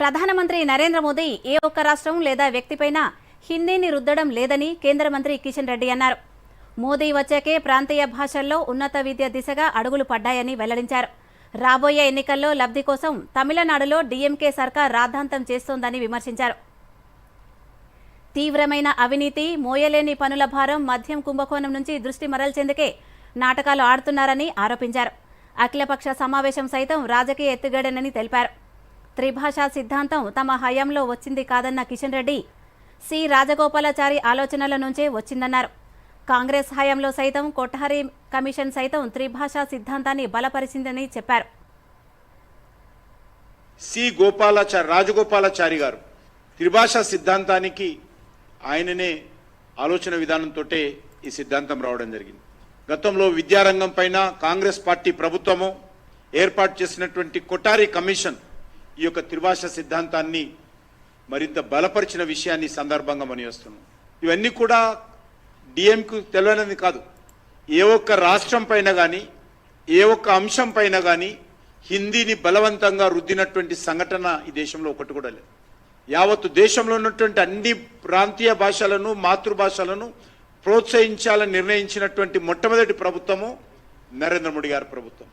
ప్రధానమంత్రి నరేంద్ర మోదీ ఏ ఒక్క రాష్ట్రం లేదా వ్యక్తిపైన హిందీని రుద్దడం లేదని కేంద్ర మంత్రి కిషన్ రెడ్డి అన్నారు. మోదీ వచ్చాకే ప్రాంతీయ భాషల్లో ఉన్నత విద్య దిశగా అడుగులు పడ్డాయని వెల్లడించారు. రాబోయే ఎన్నికల్లో లబ్ధి కోసం తమిళనాడులో డీఎంకే సర్కార్ రాద్ధాంతం చేస్తోందని విమర్శించారు. తీవ్రమైన అవినీతి మోయలేని పనుల భారం మద్యం కుంభకోణం నుంచి దృష్టి మరల్చేందుకే నాటకాలు ఆడుతున్నారని ఆరోపించారు. అఖిలపక్ష సమావేశం సైతం రాజకీయ ఎత్తుగడనని తెలిపారు. త్రిభాషా సిద్ధాంతం తమ హయాంలో వచ్చింది కాదన్న కిషన్ రెడ్డి సి. రాజగోపాలాచారి ఆలోచనల నుంచే వచ్చిందన్నారు. కాంగ్రెస్ హయాంలో సైతం కొఠారి కమిషన్ సైతం త్రిభాషా సిద్ధాంతాన్ని బలపరిచిందని చెప్పారు. సి. గోపాలాచారి రాజగోపాలాచారి గారు త్రిభాషా సిద్ధాంతానికి ఆయననే ఆలోచన విధానంతో ఈ సిద్ధాంతం రావడం జరిగింది. గతంలో విద్యారంగం పైన కాంగ్రెస్ పార్టీ ప్రభుత్వము ఏర్పాటు చేసినటువంటి కొటారి కమిషన్ ఈ యొక్క త్రిభాషా సిద్ధాంతాన్ని మరింత బలపరిచిన విషయాన్ని సందర్భంగా మనం ఇవన్నీ కూడా డిఎంకు తెలియనిది కాదు. ఏ ఒక్క రాష్ట్రం పైన కానీ ఏ ఒక్క అంశం పైన కానీ హిందీని బలవంతంగా రుద్దినటువంటి సంఘటన ఈ దేశంలో ఒకటి కూడా లేదు. యావత్తు దేశంలో ఉన్నటువంటి అన్ని ప్రాంతీయ భాషలను మాతృభాషలను ప్రోత్సహించాలని నిర్ణయించినటువంటి మొట్టమొదటి ప్రభుత్వము నరేంద్ర మోడీ గారి ప్రభుత్వం.